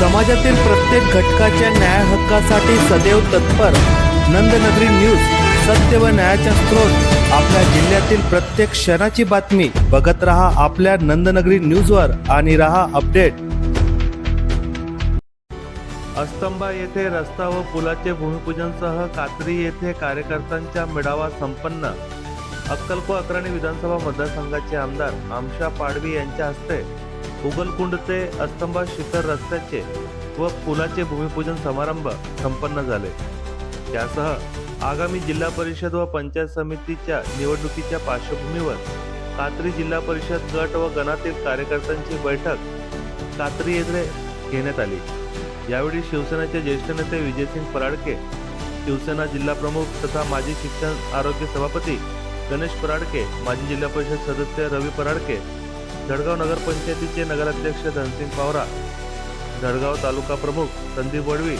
समाजातील प्रत्येक घटकाच्या न्याय हक्कासाठी सदैव तत्पर. नंदनगरी न्यूज सत्य व न्यायाचा स्रोत. आपल्या जिल्ह्यातील प्रत्येक क्षणाची बातमी. बघत रहा आपल्या नंदनगरी न्यूजवर आणि रहा अपडेट. अस्तंबा येथे रस्ता व पुलाचे भूमिपूजनसह कात्री येथे कार्यकर्त्यांचा मेळावा संपन्न. अक्कलको अक्राणी विधानसभा मतदारसंघाचे आमदार आमशा पाडवी यांच्या हस्ते उगलकुंड ते अस्तंभा शिखर रस्त्याचे व पुलाचे भूमिपूजन समारंभ संपन्न झाले. त्यासह आगामी जिल्हा परिषद व पंचायत समितीच्या निवडणुकीच्या पार्श्वभूमीवर कात्री जिल्हा परिषद गट व गणातील कार्यकर्त्यांची बैठक कात्री येथे घेण्यात आली. यावेळी शिवसेनेचे ज्येष्ठ नेते विजयसिंग पराडके शिवसेना जिल्हा प्रमुख तथा माजी शिक्षण आरोग्य सभापती गणेश पराडके माजी जिल्हा परिषद सदस्य रवी पराडके जळगाव नगरपंचायतीचे नगराध्यक्ष धनसिंग पावरा जळगाव तालुका प्रमुख संदीप वडवी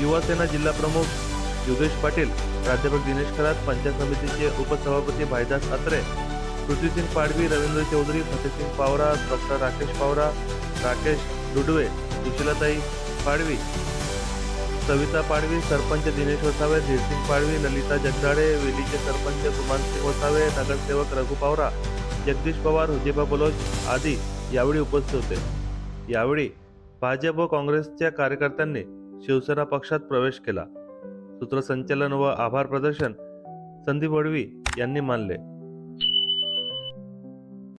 युवासेना जिल्हा प्रमुख योगेश पाटील प्राध्यापक दिनेश खरात पंचायत समितीचे उपसभापती भाईदास अत्रे पृथ्वीसिंग पाडवी रवींद्र चौधरी फतेसिंग पावरा डॉक्टर राकेश पावरा राकेश दुडवे सुशीलाताई पाडवी सविता पाडवी सरपंच दिनेश वसावे धीरसिंग पाडवी ललिता जगदाळे वेलीचे सरपंच गुमानसिंग वसावे नगरसेवक रघु पावरा जगदीश पवार हुजेबा बलोच आदी यावेळी उपस्थित होते. यावेळी भाजप व काँग्रेसच्या कार्यकर्त्यांनी शिवसेना पक्षात प्रवेश केला. सूत्रसंचालन व आभार प्रदर्शन संदीप वडवी यांनी मानले.